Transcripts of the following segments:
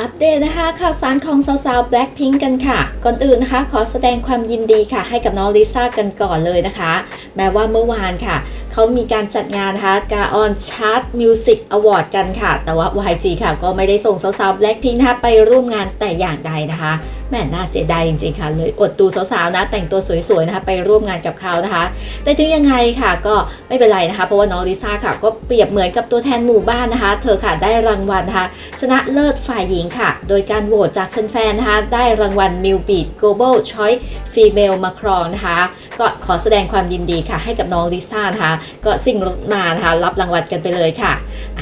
อัปเดตนะคะข่าวสารของสาวๆ Blackpink กันค่ะ ก่อนอื่นนะคะ ขอแสดงความยินดีค่ะ ให้กับน้องลิซ่ากันก่อนเลยนะคะ แม้ว่าเมื่อวานค่ะ เขามีการจัดงานนะคะกาออนชาร์ตมิวสิกอวอร์ดกันค่ะ แต่ว่า YG ค่ะ ก็ไม่ได้ส่งสาวๆ Blackpink นะคะไปร่วมงานแต่อย่างใดนะคะแม่น่าเสียดายจริงๆค่ะ เลยอดดูสาวๆนะแต่งตัวสวยๆนะคะไปร่วมงานกับเขานะคะ แต่ถึงยังไงค่ะก็ไม่เป็นไรนะคะ เพราะว่าน้องลิซ่าค่ะ ก็เปรียบเหมือนกับตัวแทนหมู่บ้านนะคะ เธอค่ะได้รางวัลนะคะชนะเลิศฝ่ายหญิงค่ะ โดยการโหวตจากแฟนๆนะคะ ได้รางวัล m i l b e a t Global Choice Female มาครองนะคะ ก็ขอแสดงความยินดีค่ะ ให้กับน้องลิซ่านะคะ ก็สิ่งรถมานะคะ รับรางวัลกันไปเลยค่ะ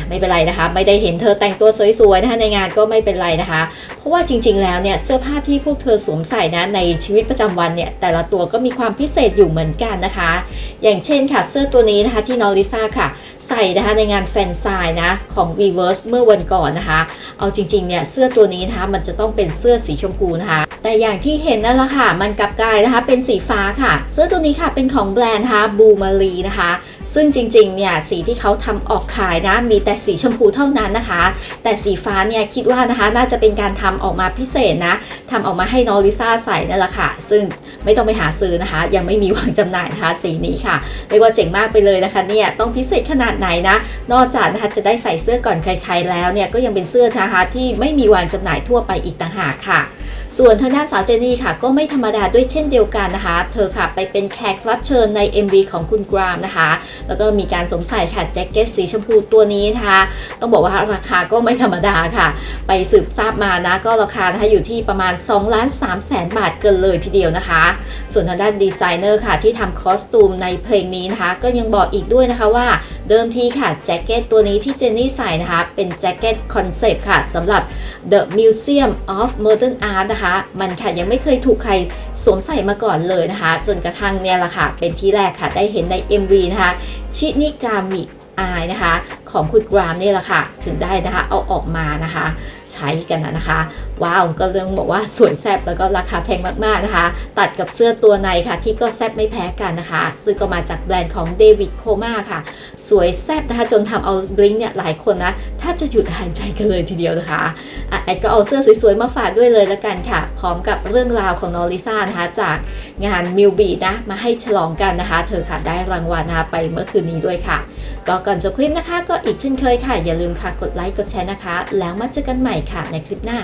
ะไม่เป็นไรนะคะ ไม่ได้เห็นเธอแต่งตัวสวยๆนะคะในงานก็ไม่เป็นไรนะคะราะว่าจริง ๆ แล้วเนี่ยเสื้อผ้าที่พวกเธอสวมใส่นะในชีวิตประจำวันเนี่ยแต่ละตัวก็มีความพิเศษอยู่เหมือนกันนะคะ อย่างเช่นค่ะเสื้อตัวนี้นะคะที่น้องลิซ่าค่ะใส่นะคะในงานแฟนไซน์นะของ v v e r s e เมื่อวันก่อนนะคะ เอาจริงๆเนี่ยเสื้อตัวนี้นะคะมันจะต้องเป็นเสื้อสีชมพูนะคะ แต่อย่างที่เห็นนั่นแหละค่ะ มันกลับกลายนะคะเป็นสีฟ้าค่ะ เสื้อตัวนี้ค่ะเป็นของแบรนด์นะคะบูมารีนะคะ ซึ่งจริงๆเนี่ยสีที่เขาทำออกขายนะมีแต่สีชมพูเท่านั้นนะคะ แต่สีฟ้าเนี่ยคิดว่านะคะน่าจะเป็นการทำออกมาพิเศษนะทำออกมาให้น้องลิซ่าใส่นั่นแหละค่ะ ซึ่งไม่ต้องไปหาซื้อนะคะ ยังไม่มีวางจำหน่ายนะคะสีนี้ค่ะเรียกว่าเจ๋งมากไปเลยนะคะเนี่ยต้องพิเศษขนาดไหนนะ นอกจากนะคะจะได้ใส่เสื้อก่อนใครๆแล้วเนี่ยก็ยังเป็นเสื้อนะคะที่ไม่มีวางจำหน่ายทั่วไปอีกต่างหากค่ะ ส่วนทางด้านสาวเจนนี่ค่ะ ก็ไม่ธรรมดาด้วยเช่นเดียวกันนะคะ เธอค่ะไปเป็นแขกรับเชิญใน MV ของคุณกรามนะคะ แล้วก็มีการสวมใส่ค่ะแจ็คเก็ตสีชมพูตัวนี้นะคะ ต้องบอกว่าราคาก็ไม่ธรรมดาค่ะ ไปสืบทราบมานะก็ราคานะคะอยู่ที่ประมาณ2ล้าน3แสนบาทเกินเลยทีเดียวนะคะ ส่วนทางด้านดีไซเนอร์ค่ะที่ทำคอสตูมในเพลงนี้นะคะ ก็ยังบอกอีกด้วยนะคะว่าเดิมทีค่ะแจ็คเก็ตตัวนี้ที่เจนนี่ใส่นะคะ เป็นแจ็คเก็ตคอนเซปต์ค่ะสำหรับ The Museum of Modern Art นะคะ มันค่ะยังไม่เคยถูกใครสวมใส่มาก่อนเลยนะคะ จนกระทั่งเนี่ยแหละค่ะ เป็นที่แรกค่ะได้เห็นใน MV นะคะ ชินิกามิ อายนะคะ ของคุณกรามนี่แหละค่ะ ถึงได้นะคะเอาออกมานะคะ ใช้กันนะนะคะ ว้าวก็เรื่องบอกว่าสวยแซ่บแล้วก็ราคาแพงมากๆนะคะ ตัดกับเสื้อตัวในค่ะ ที่ก็แซ่บไม่แพ้กันนะคะ ซึ่งก็มาจากแบรนด์ของเดวิดโคมาค่ะ สวยแซ่บนะคะ จนทำเอาบลิงเนี่ยหลายคนนะ แทบจะหยุดหายใจกันเลยทีเดียวนะคะอะแอดก็เอาเสื้อสวยๆ มาฝากด้วยเลยละกันค่ะ พร้อมกับเรื่องราวของน้องลิซ่านะคะ จากงานมิวบีนะมาให้ฉลองกันนะคะ เธอค่ะได้รางวัลนะคะไปเมื่อคืนนี้ด้วยค่ะ ก็ก่อนจบคลิปนะคะ ก็อีกเช่นเคยค่ะ อย่าลืมค่ะกดไลค์กดแชร์นะคะ แล้วมาเจอกันใหม่ค่ะในคลิปหน้า